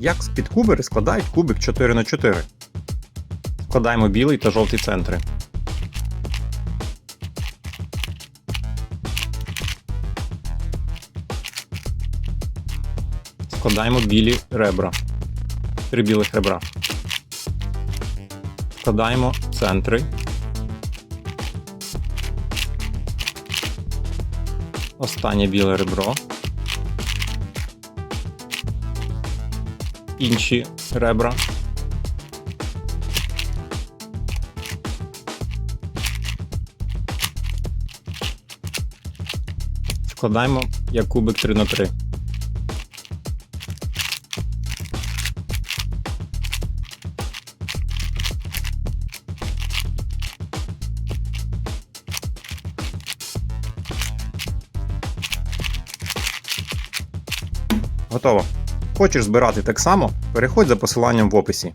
Як з-під кубери складають кубик 4х4. Складаємо білий та жовтий центри. Складаємо білі ребра. Три білих ребра. Складаємо центри. Останнє біле ребро. Інші ребра. Складаємо як кубик 3 на 3 Готово. Хочеш збирати так само? Переходь за посиланням в описі.